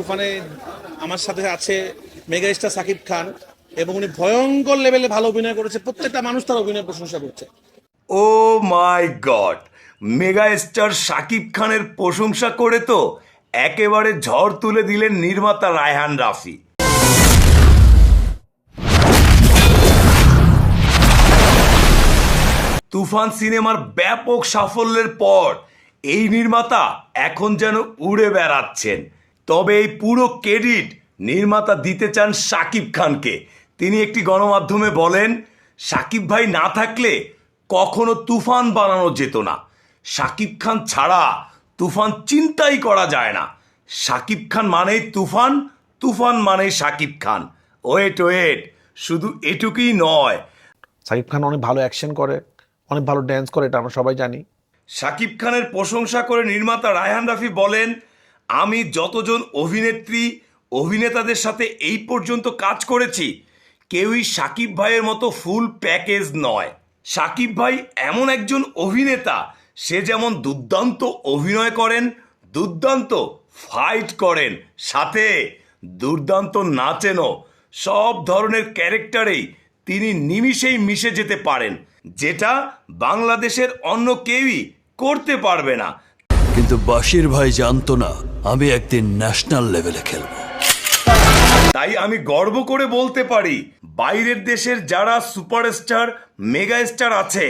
তুফানে আমার সাথে আছে মেগা স্টার সাকিব খান এবং উনি ভয়ঙ্কর লেভেলে ভালো অভিনয় করেছে। প্রত্যেকটা মানুষ তার অভিনয় প্রশংসা করছে। ও my god! Mega star Shakib খানের প্রশংসা করে তো একেবারে ঝড় তুলে দিলেন নির্মাতা রায়হান রাফি। তুফান সিনেমার ব্যাপক সাফল্যের পর এই নির্মাতা এখন যেন উড়ে বেড়াচ্ছেন। তবে এই পুরো ক্রেডিট নির্মাতা দিতে চান শাকিব খানকে। তিনি একটি গণমাধ্যমে বলেন শাকিব ভাই না থাকলে কখনো তুফান বানানো যেত না। শাকিব খান ছাড়া তুফান চিন্তাই করা যায় না। শাকিব খান মানেই তুফান তুফান মানেই শাকিব খান। ওয়েট ওয়েট শুধু এটুকুই নয়। সাকিব খান অনেক ভালো অ্যাকশন করে অনেক ভালো ড্যান্স করে এটা আমরা সবাই জানি। শাকিব খানের প্রশংসা করে নির্মাতা রায়হান রাফি বলেন আমি যতজন অভিনেত্রী, অভিনেতাদের সাথে এই পর্যন্ত কাজ করেছি, কেউই শাকিব ভাইয়ের মতো ফুল প্যাকেজ নয়। শাকিব ভাই এমন একজন অভিনেতা, সে যেমন দুর্দান্ত অভিনয় করেন, দুর্দান্ত ফাইট করেন, সাথে দুর্দান্ত নাচেনও, সব ধরনের ক্যারেক্টারেই তিনি নিমিষেই মিশে যেতে পারেন, যেটা বাংলাদেশের অন্য কেউই করতে পারবে না। কিন্তু বাশির ভাই জানতো না আমি একদিন ন্যাশনাল লেভেলে খেলব। তাই আমি গর্ব করে বলতে পারি বাইরের দেশের যারা সুপারস্টার মেগা স্টার আছে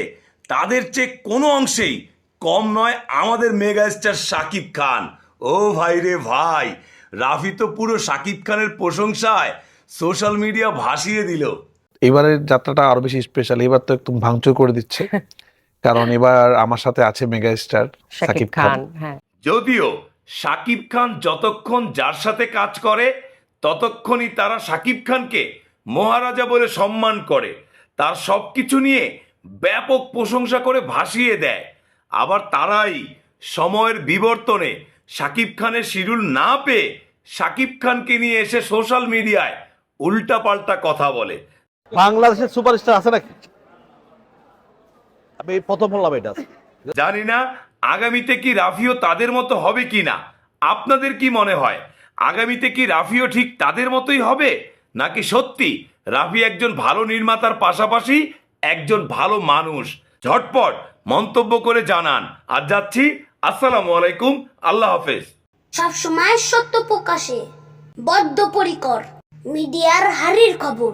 তাদের চেয়ে কোনো অংশেই কম নয় আমাদের মেগা স্টার শাকিব খান। ও ভাই রে ভাই রাফি তো পুরো শাকিব খানের প্রশংসায় সোশ্যাল মিডিয়া ভাসিয়ে দিল। এবারের যাত্রাটা আরও বেশি স্পেশাল এবার তো একদম ভাঙচুর করে দিচ্ছে। কারণ এবার আমার সাথে আছে মেগা স্টার শাকিব খান হ্যাঁ। যদিও শাকিব খান যতক্ষণ যার সাথে কাজ করে ততক্ষণই তারা শাকিব খানকে মহারাজা বলে সম্মান করে। তার সব কিছু নিয়ে ব্যাপক প্রশংসা করে ভাসিয়ে দেয়। আবার তারাই সময়ের বিবর্তনে সাকিব খানের শিডিউল না পেয়ে শাকিব খানকে নিয়ে এসে সোশ্যাল মিডিয়ায় উল্টাপাল্টা কথা বলে। বাংলাদেশের সুপারস্টার আছে নাকি? আমি প্রথম বললাম এটা। জানি না আগামীতে কি রাফিও তাদের মতো হবে কি না? আপনাদের কি মনে হয় আগামীতে কি রাফিও ঠিক তাদের মতোই হবে? নাকি সত্যি রাফি একজন ভালো নির্মাতার পাশাপাশি একজন ভালো মানুষ? ঝটপট মন্তব্য করে জানান। আর যাচ্ছি আসসালামু আলাইকুম আল্লাহ হাফেজ। সবসময় সত্য প্রকাশে বদ্ধপরিকর মিডিয়ার হারির খবর।